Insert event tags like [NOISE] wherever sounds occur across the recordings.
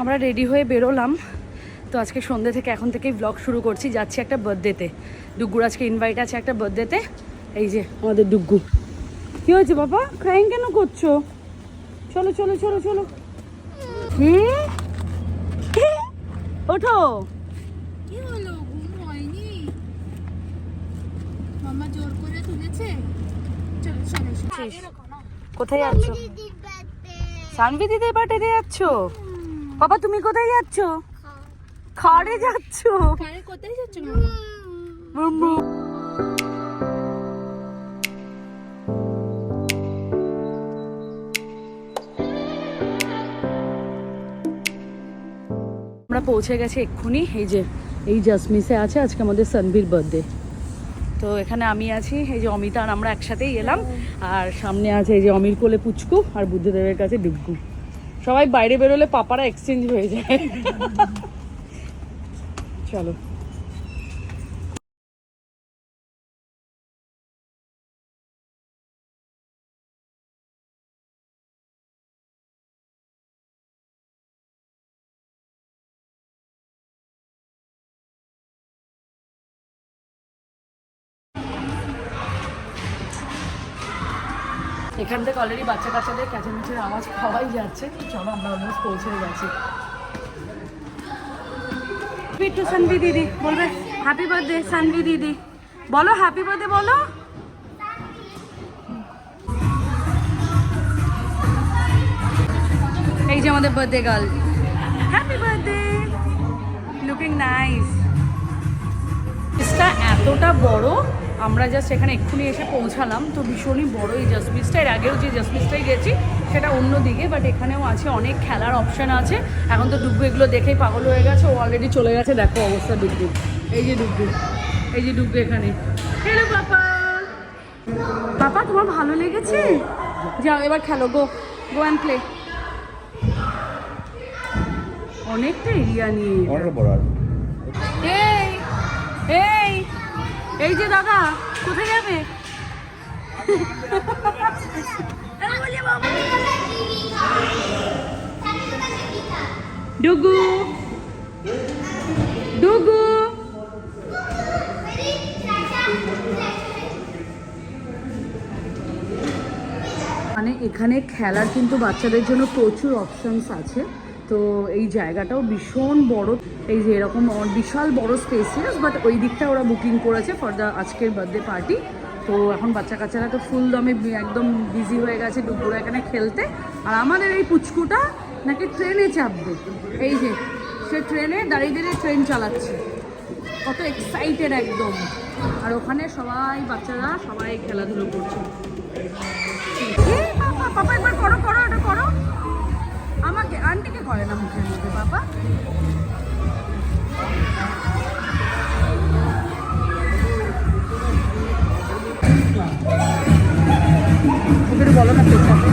আমরা রেডি হয়ে বেরোলাম। তো আজকে সন্ধ্যে থেকে এখন থেকেই ব্লগ শুরু করছি। যাচ্ছি একটা বার্থডেতে ডুগ্গুর আজকে ইনভাইট আছে একটা বার্থডেতে এই যে আমাদের ডুগ্গু কি হয়েছে বাবা? ক্রাইং কেন করছ? চলো চলো চলো চলো। হুম? [LAUGHS] ওঠো। কি হলো? ঘুম হয়নি। মামা জোর করে তুলেছে। চলো চলো চলো। কোথায় যাচ্ছ? বার্থডে যাচ্ছ? বাবা তুমি কোথায় যাচ্ছ? খাড়ে যাচ্ছ। কারে কোথায় যাচ্ছ মামা? পৌঁছে গেছে এক্ষুনি। এই যে, এই জাসমিসে আছে আজকে আমাদের সানবির বার্থডে তো এখানে আমি আছি, এই যে অমিতা আর আমরা একসাথেই এলাম। আর সামনে আছে এই যে অমির কোলে পুচকু আর বুদ্ধদেবের কাছে ডুবকু সবাই বাইরে বেরোলে পাপারা এক্সচেঞ্জ হয়ে যায়। চলো। থেকে অলরেডি বাচ্চা কাচ্চাদের ক্যাচামেচির আওয়াজ পাওয়াই যাচ্ছে। চলো, আমরা অলমোস্ট পৌঁছে গেছি। একটু সানভি দিদি, বলবে হ্যাপি বার্থডে সানভি দিদি। বলো হ্যাপি বার্থডে বলো। এই যে আমাদের birthday girl happy birthday looking nice এতটা বড়? আমরা জাস্ট এখানে এক্ষুনি এসে পৌঁছালাম। তো ভীষণই বড় এই জাসমিসটা এর আগেও যে জাসমিসটাই গেছি সেটা অন্য দিকে বাট এখানেও আছে অনেক খেলার অপশান আছে। এখন তো ডুব্বু এগুলো দেখেই পাগল হয়ে গেছে। ও অলরেডি চলে গেছে। দেখো অবস্থা ডুব্বু এই যে ডুব্বু এই যে ডুব্বু এখানে। Hello papa. পাপা তোমার ভালো লেগেছে? যাও এবার খেলো। গো গো অ্যান্ড প্লে অনেকটা এরিয়া নিয়ে। অনেক বড় এই এই। এই যে দাদা, কোথায় যাবে? ডুগু। ডুগু। মানে এখানে খেলার কিন্তু বাচ্চাদের জন্য প্রচুর অপশনস আছে। তো এই জায়গাটাও ভীষণ বড়। এই যে এরকম বিশাল বড় স্পেসিয়াস বাট ওই দিকটা ওরা বুকিং করেছে ফর দ্য আজকের বার্থডে পার্টি তো এখন বাচ্চা কাচ্চারা তো ফুল দমে একদম বিজি হয়ে গেছে দুপুরে এখানে খেলতে। আর আমাদের এই পুচকুটা নাকি ট্রেনে চাপবে। এই যে, সে ট্রেনে দাঁড়িয়ে দাঁড়িয়ে ট্রেন চালাচ্ছে। কত এক্সাইটেড একদম। আর ওখানে সবাই বাচ্চারা সবাই খেলাধুলো করছে। করে না মুখের মধ্যে বাবা। একটু বলো না পেছাতে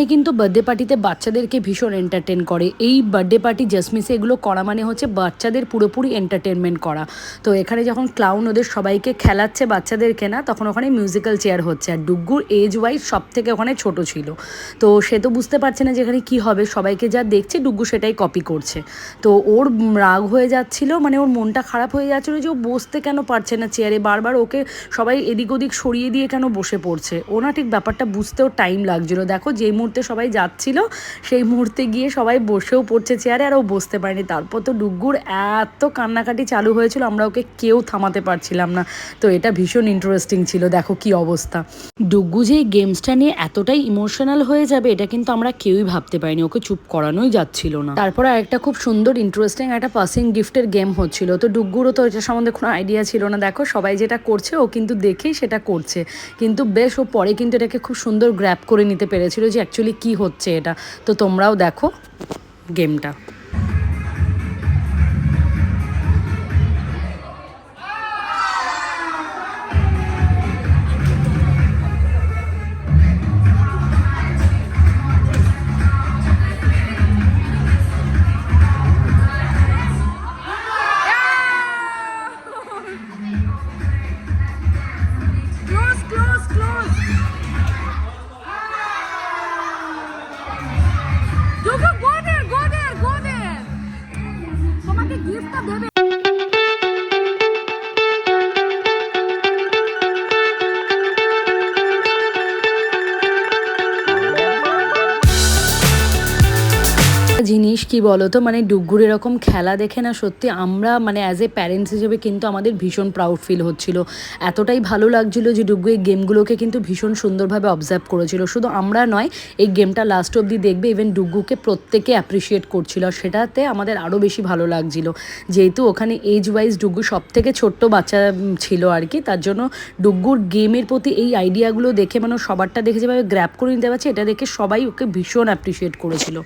এখানে কিন্তু বার্থডে পার্টিতে বাচ্চাদেরকে ভীষণ এন্টারটেন করে। এই বার্থডে পার্টি জাসমিসে এগুলো করা মানে হচ্ছে বাচ্চাদের পুরোপুরি এন্টারটেনমেন্ট করা। তো এখানে যখন ক্লাউন ওদের সবাইকে খেলাচ্ছে বাচ্চাদেরকে না, তখন ওখানে মিউজিক্যাল চেয়ার হচ্ছে। আর ডুগ্গুর এজ ওয়াইজ সব থেকে ওখানে ছোট ছিল। তো সে তো বুঝতে পারছে না যে এখানে কী হবে। সবাইকে যা দেখছে ডুগ্গু সেটাই কপি করছে। তো ওর রাগ হয়ে যাচ্ছিল মানে ওর মনটা খারাপ হয়ে যাচ্ছিল যে ও বসতে কেন পারছে না চেয়ারে বারবার ওকে সবাই এদিক ওদিক সরিয়ে দিয়ে কেন বসে পড়ছে? ও না ঠিক ব্যাপারটা বুঝতেও টাইম লাগছিল। দেখো, যেই মুহূর্তে সবাই যাচ্ছিল, সেই মুহূর্তে গিয়ে সবাই বসেও পড়ছে চেয়ারে আর ও বসতে পারেনি। তারপর তো ডুগ্গুর এত কান্নাকাটি চালু হয়েছিল, আমরা ওকে কেউ থামাতে পারছিলাম না। তো এটা ভীষণ ইন্টারেস্টিং ছিল, দেখো কি অবস্থা। ডুগ্গু যে গেমসটা নিয়ে এতটাই ইমোশনাল হয়ে যাবে, এটা কিন্তু আমরা কেউই ভাবতে পারিনি, ওকে চুপ করানোই যাচ্ছিল না। তারপর একটা খুব সুন্দর ইন্টারেস্টিং একটা পাসিং গিফটের গেম হচ্ছিল। তো ডুগ্গুরও তো এটা সম্বন্ধে কোনো আইডিয়া ছিল না। দেখো, সবাই যেটা করছে, ও কিন্তু দেখেই সেটা করছে। কিন্তু বেশ, ও পরে কিন্তু এটাকে খুব সুন্দর গ্র্যাপ করে নিতে পেরেছিল যে অ্যাকচুয়ালি কি হচ্ছে এটা? তো তোমরাও দেখো গেমটা। বলো তো মানে ডুগ্গুর এরকম খেলা দেখে না সত্যি আমরা মানে অ্যাজ এ প্যারেন্টস হিসেবে কিন্তু আমাদের ভীষণ প্রাউড ফিল হচ্ছিল। এতটাই ভালো লাগছিল যে ডুগ্গু এই গেমগুলোকে কিন্তু ভীষণ সুন্দরভাবে অবজার্ভ করেছিল। শুধু আমরা নয়, এই গেমটা লাস্ট অবধি দেখবে ইভেন ডুগ্গুকে প্রত্যেকে অ্যাপ্রিসিয়েট করছিল। সেটাতে আমাদের আরও বেশি ভালো লাগছিল। যেহেতু ওখানে এজ ওয়াইজ ডুগ্গু সব থেকে ছোট্ট বাচ্চা ছিল আর কি, তার জন্য ডুগ্গুর গেমের প্রতি এই আইডিয়াগুলো দেখে মানে সবারটা দেখে যেভাবে গ্র্যাপ করে নিতে পারছে, এটা দেখে সবাই ওকে ভীষণ অ্যাপ্রিসিয়েট করেছিল।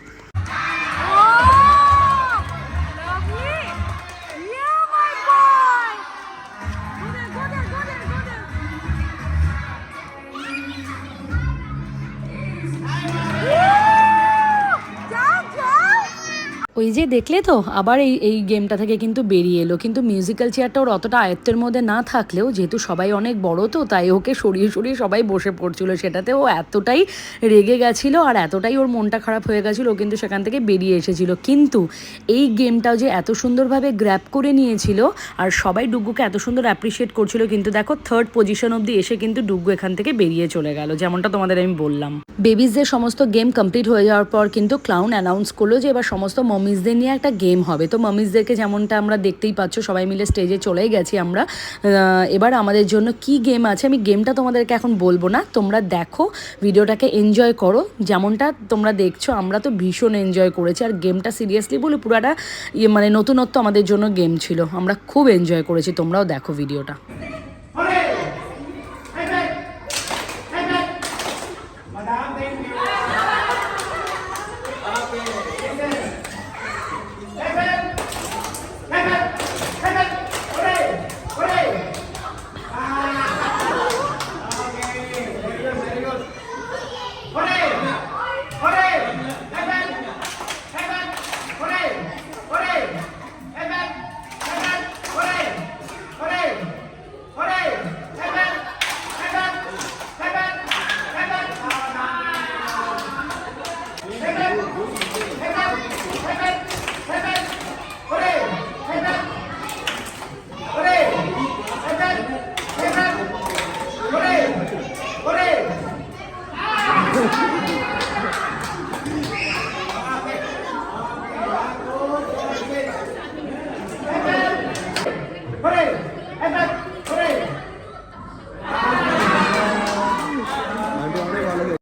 ওই যে দেখলে তো, আবার এই এই গেমটা থেকে কিন্তু বেরিয়ে এলো। কিন্তু মিউজিক্যাল চেয়ারটা ওর অতটা আয়ত্তের মধ্যে না থাকলেও, যেহেতু সবাই অনেক বড় তো, তাই ওকে সরিয়ে সরিয়ে সবাই বসে পড়ছিল। সেটাতে ও এতটাই রেগে গেছিল আর এতটাই ওর মনটা খারাপ হয়ে গেছিল, ও কিন্তু সেখান থেকে বেরিয়ে এসেছিল। কিন্তু এই গেমটাও যে এত সুন্দরভাবে গ্র্যাপ করে নিয়েছিল আর সবাই ডুগ্গুকে এত সুন্দর অ্যাপ্রিসিয়েট করছিল, কিন্তু দেখো থার্ড পজিশন অবধি এসে কিন্তু ডুগ্গু এখান থেকে বেরিয়ে চলে গেল, যেমনটা তোমাদের আমি বললাম। বেবিজদের সমস্ত গেম কমপ্লিট হয়ে যাওয়ার পর কিন্তু ক্লাউন অ্যানাউন্স করল যে এবার সমস্ত মমিজদের নিয়ে একটা গেম হবে। তো মমিজদেরকে যেমনটা আমরা দেখতেই পাচ্ছ, সবাই মিলে স্টেজে চলেই গেছি আমরা। এবার আমাদের জন্য কি গেম আছে? আমি গেমটা তোমাদেরকে এখন বলব না। তোমরা দেখো, ভিডিওটাকে এনজয় করো। যেমনটা তোমরা দেখছ, আমরা তো ভীষণ এনজয় করেছি। আর গেমটা সিরিয়াসলি বলি, পুরাটা ইয়ে মানে নতুনত্ব আমাদের জন্য গেম ছিল। আমরা খুব এনজয় করেছি। তোমরাও দেখো ভিডিওটা।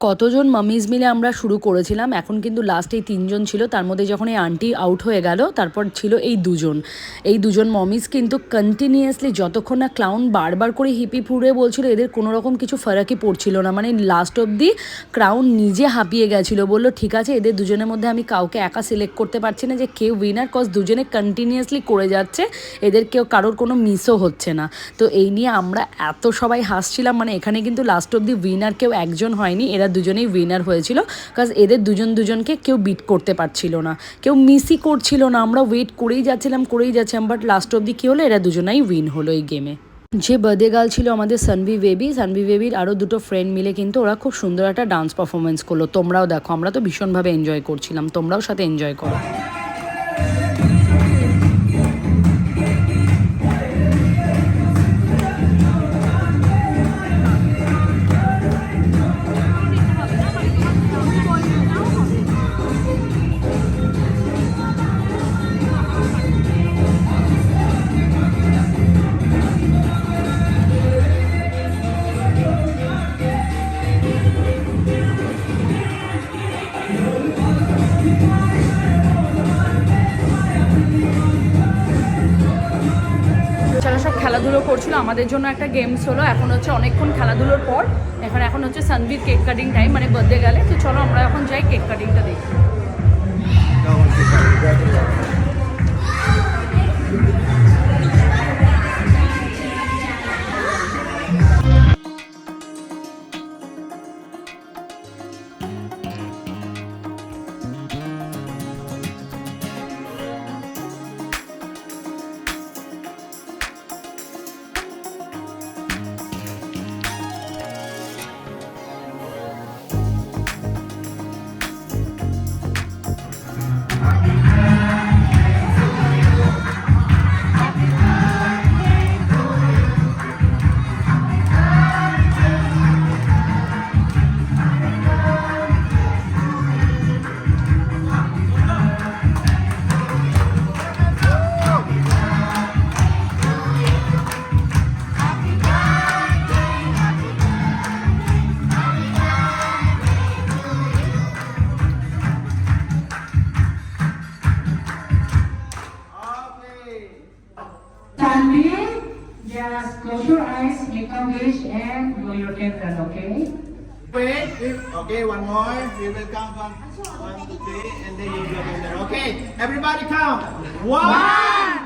কতজন মামিজ মিলে আমরা শুরু করেছিলাম, এখন কিন্তু লাস্ট এই তিনজন ছিল, তার মধ্যে যখন এই আন্টি আউট হয়ে গেল, তারপর ছিল এই দুজন। এই দুজন মমিজ কিন্তু কন্টিনিউয়াসলি যতক্ষণ না ক্লাউন বারবার করে হিপি ফুড়ে বলছিল, এদের কোনো রকম কিছু ফারাকি পড়ছিল না। মানে লাস্ট অবধি ক্রাউন নিজে হাঁপিয়ে গেছিল, বলল, ঠিক আছে, এদের দুজনের মধ্যে আমি কাউকে একা সিলেক্ট করতে পারছি না, যে কেউ উইনার কজ দুজনে কন্টিনিউয়াসলি করে যাচ্ছে, এদের কেউ কারোর কোনো মিসও হচ্ছে না। তো এই নিয়ে আমরা এত সবাই হাসছিলাম মানে এখানে কিন্তু লাস্ট অবধি উইনার কেউ একজন হয়নি, এরা দুজনেই উইনার হয়েছিল কাজ এদের দুজন দুজনকে কেউ বিট করতে পারছিল না। কেউ মিসই করছিল না, আমরা ওয়েট করেই যাচ্ছিলাম করেই যাচ্ছিলাম বাট লাস্ট অবধি কী হলো? এরা দুজনেই উইন হলো এই গেমে যে বার্থডে গার্ল ছিল আমাদের সানভি বেবি সানভি বেবির আরও দুটো ফ্রেন্ড মিলে কিন্তু ওরা খুব সুন্দর একটা ডান্স পারফরমেন্স করল। তোমরাও দেখো, আমরা তো ভীষণভাবে এনজয় করছিলাম, তোমরাও সাথে এনজয় করো। করছিল আমাদের জন্য একটা গেমস হলো। এখন হচ্ছে অনেকক্ষণ খেলাধুলোর পর, এখন এখন হচ্ছে সানভির কেক কাটিং টাইম মানে বার্থডে গেলে। তো চলো, আমরা এখন যাই কেক কাটিংটা দেখি। Just close your eyes, make a wish, and blow your candle, okay? Wait. Okay, one more. We will count one, one, two, three, and then you in there. Okay, everybody count. One, two,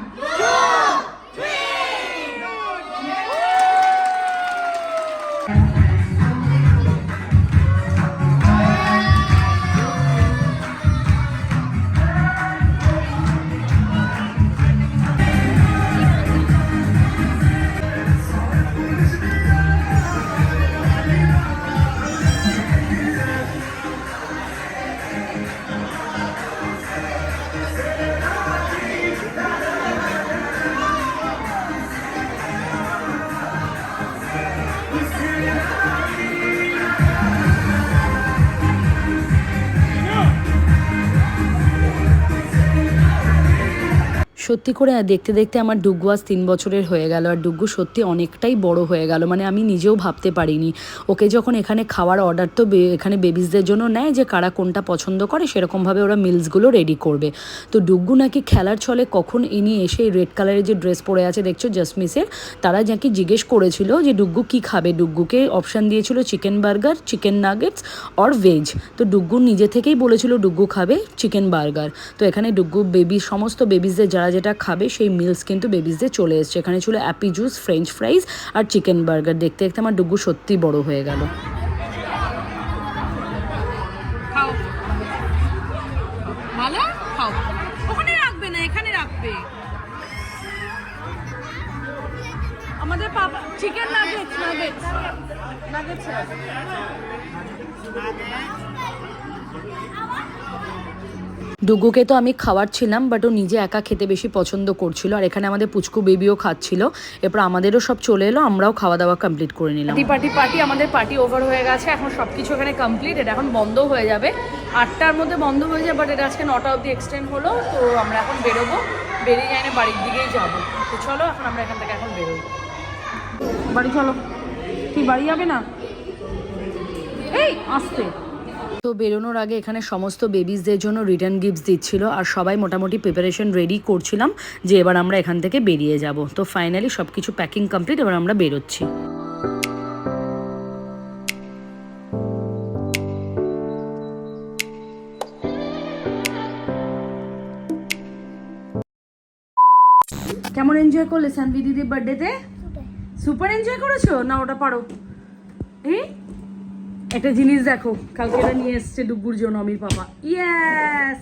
সত্যি করে দেখতে দেখতে আমার ডুগ্গু আজ তিন বছরের হয়ে গেল। আর ডুগ্গু সত্যি অনেকটাই বড় হয়ে গেল। মানে আমি নিজেও ভাবতে পারিনি। ওকে যখন এখানে খাওয়ার অর্ডার তো এখানে বেবিসদের জন্য নেয় যে, কারা কোনটা পছন্দ করে, সেরকমভাবে ওরা মিলসগুলো রেডি করবে। তো ডুগ্গু নাকি খেলার ছলে কখন ইনি এসে রেড কালারের যে ড্রেস পরে আছে, দেখছ? জাসমিসের তারা নাকি জিজ্ঞেস করেছিল যে ডুগ্গু কি খাবে? ডুগ্গুকে অপশান দিয়েছিল chicken burger chicken nuggets or veg তো ডুগ্গু নিজে থেকেই বলেছিল ডুগ্গু খাবে চিকেন বার্গার তো এখানে ডুগ্গু বেবি সমস্ত বেবিসদের যারা যেটা খাবে সেই মিলস কিন্তু বেবিসদের চলে এসছে। এখানে ছিল অ্যাপি জুস ফ্রেঞ্চ ফ্রাইজ আর চিকেন বার্গার দেখতে দেখতে আমার ডুগু সত্যি বড় হয়ে গেল। আমাদের পাপা চিকেন নাগেটস নাগেটস নাগেটস ডুগুকে তো আমি খাওয়াচ্ছিলাম বাট ও নিজে একা খেতে বেশি পছন্দ করছিল। আর এখানে আমাদের পুচকু বেবিও খাচ্ছিল। এরপর আমাদেরও সব চলে এলো, আমরাও খাওয়া দাওয়া কমপ্লিট করে নিলাম। পার্টি পার্টি আমাদের পার্টি ওভার হয়ে গেছে। এখন সব কিছু এখানে কমপ্লিট এটা এখন বন্ধ হয়ে যাবে। আটটার মধ্যে বন্ধ হয়ে যাবে বাট এটা আজকে নটা অবধি এক্সটেন্ড হলো। তো আমরা এখন বেরোবো। বেরিয়ে যাই না বাড়ির দিকেই যাব। তো চলো, এখন আমরা এখান থেকে এখন বেরোবো বাড়ি চলো। কি বাড়ি যাবে না? এই, আসতে। তো বেরোনোর আগে এখানে সমস্ত বেবিসদের জন্য রিটার্ন গিফটস দিচ্ছিল। আর সবাই মোটামুটি প্রিপারেশন রেডি করছিলাম যে এবার আমরা এখান থেকে বেরিয়ে যাব। তো ফাইনালি সব কিছু প্যাকিং কমপ্লিট এবার আমরা বেরোচ্ছি। কেমন এনজয় করলে সানভি দিদির বার্থডেতে সুপার এনজয় করেছ? না ওটা পারো। এই? একটা জিনিস দেখো কালকে এটা নিয়ে এসছে ডুগ্গুর জন্য অমির পাপা। ইয়েস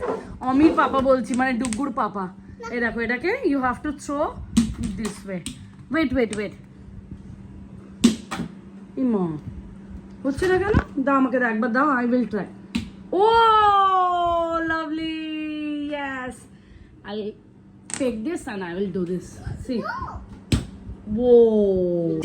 অমির পাপা বলছি মানে ডুগ্গুর পাপা। এই দেখো এটাকে you have to throw this way wait wait wait ইমা হচ্ছে না কেন? দাও আমাকে দাও, একবার দাও I will try oh lovely yes I take this and I will do this see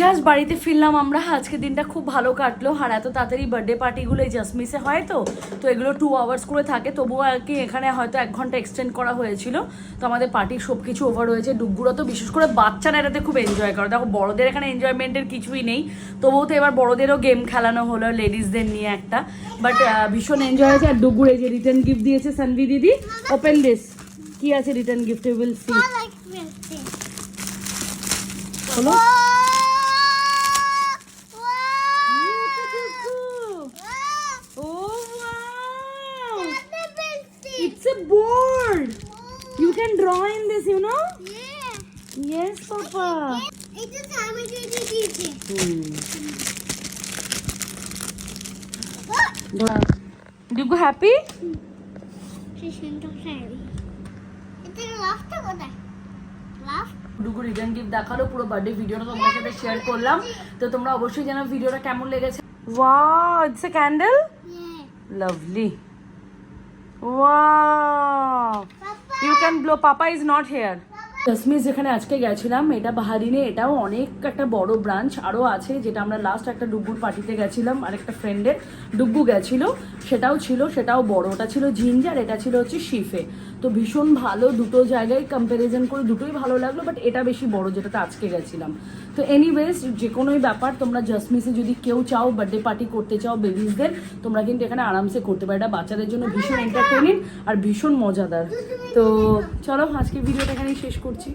just বাড়িতে ফিরলাম আমরা। আজকে দিনটা খুব ভালো কাটলো। আর এত তাড়াতাড়ি বার্থডে পার্টিগুলো এই জাস্ট মিসে হয় তো। তো এগুলো টু আওয়ার্স করে থাকে। তবুও আর কি এখানে হয়তো এক ঘণ্টা এক্সটেন্ড করা হয়েছিল। তো আমাদের পার্টির সব কিছু ওভার হয়েছে। ডুগুরা তো বিশেষ করে বাচ্চারা এটাতে খুব এনজয় করে। দেখো বড়দের এখানে এনজয়মেন্টের কিছুই নেই। তবুও তো এবার বড়দেরও গেম খেলানো হলো লেডিসদের নিয়ে একটা। বাট ভীষণ এনজয় হয়েছে। আর ডুগুর এই যে রিটার্ন গিফট দিয়েছে সানভি দিদি ওপেন দিস কি আছে রিটার্ন গিফট উইল সি খোলো It's a board. You can draw in this, you know? Yeah. Yes, Papa. It is a much it is. Do you go happy? She's into It's a laughter. Duggu return gift দেখাল পুরো birthday ভিডিওটা তোমার সাথে share করলাম। তো তোমরা অবশ্যই জানো ভিডিওটা কেমন লেগেছে। Wow it's a candle. Lovely wow you can blow papa is not here Kashmir যেখানে আজকে গেছিলাম এটা বাহারিনে এটাও অনেক একটা বড় ব্রাঞ্চ আরও আছে যেটা আমরা লাস্ট একটা ডুব্বুর পার্টিতে গেছিলাম আর একটা ফ্রেন্ডের ডুব্বু গেছিল সেটাও ছিল সেটাও বড়। ওটা ছিল জিঞ্জার এটা ছিল হচ্ছে শিফে তো ভীষণ ভালো দুটো জায়গায় কম্প্যারিজন করে দুটোই ভালো লাগল বাট এটা বেশি বড় যেটাতে আজকে গেছিলাম। তো এনিওয়েজ যে কোনোই ব্যাপার, তোমরা জাসমিসে যদি কেউ চাও বার্থডে পার্টি করতে চাও বেবিসদের তোমরা কিন্তু এখানে আরামসে করতে পারো। এটা বাচ্চাদের জন্য ভীষণ এন্টারটেনিং আর ভীষণ মজাদার। তো চলো আজকে ভিডিওটা এখানেই শেষ করছি।